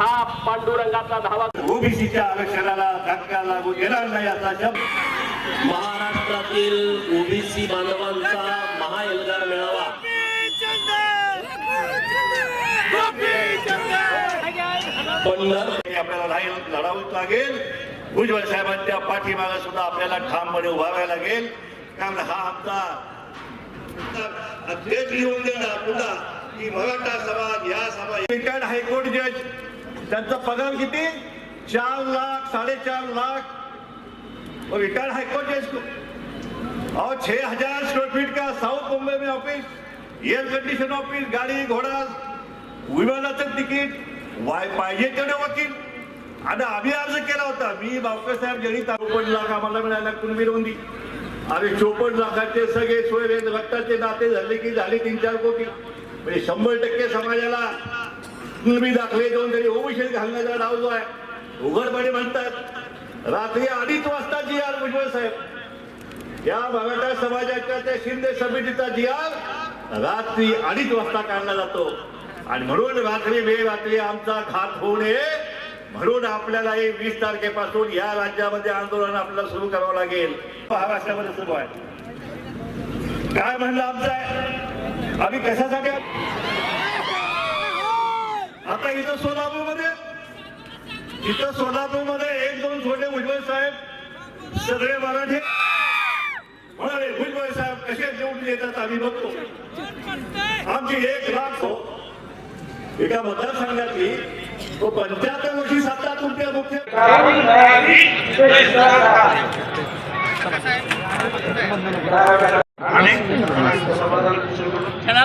हा पांडुरंगाचा धावा. ओबीसीच्या आरक्षणाला धक्का लागू देणार नाही असा शब्द. महाराष्ट्रातील ओबीसी बांधवांचा महाएल्गार मेळावा. आपल्याला नाही लढावंच लागेल. भुजबळ साहेबांच्या पाठीमागे सुद्धा आपल्याला ठामपणे उभारायला लागेल. कारण हा आमचा अध्यक्ष लिहून देणार पुन्हा. की मराठा समाज या समाज हायकोर्ट जज त्यांचा पगार किती? चार लाख साडेचार लाख. और रिटायर्ड हाईकोर्ट जज को और छह हजार स्क्वायर फीट का साउथ मुंबई में ऑफिस एयर कंडीशन ऑफिस गाडी घोडा विमानाचं तिकीट वाय पाहिजे तेवढे वकील. आणि आम्ही अर्ज केला होता. मी बावकरसाहेब जरी चौपन्न लाख आम्हाला मिळाला कुणबी नोंदी आणि चोपन्न लाखाचे सगळे सोय रक्ताचे नाते झाले की झाले तीन चार कोटी. म्हणजे शंभर टक्के समाजाला कुणबी दाखले देऊन तरी ओबीसी घालण्याचा डाव जो आहे. उघडपणे म्हणतात रात्री अडीच वाजता जी आर भुजबळ साहेब. या मराठा समाजाच्या त्या शिंदे समितीचा जी आर रात्री अडीच वाजता काढला जातो. आणि म्हणून रात्री वेळ रात्री आमचा घात होऊ नये. म्हणून आपल्याला हे वीस तारखेपासून या राज्यामध्ये आंदोलन आपल्याला सुरू करावं लागेल. महाराष्ट्रामध्ये सुरू आहे. काय म्हणलं आमचं आहे? आम्ही कशासाठी? आता इथं सोलापूरमध्ये. इथं सोलापूरमध्ये एक दोन छोटे भुजबळ साहेब सगळे मराठी. म्हणाले भुजबळ साहेब कसे निवडून येतात आम्ही बघतो. आमची एक लाख हो. एका मतदारसंघातली तो पंच्याहत्तर वर्षी सत्ता तुमच्या मुख्य ना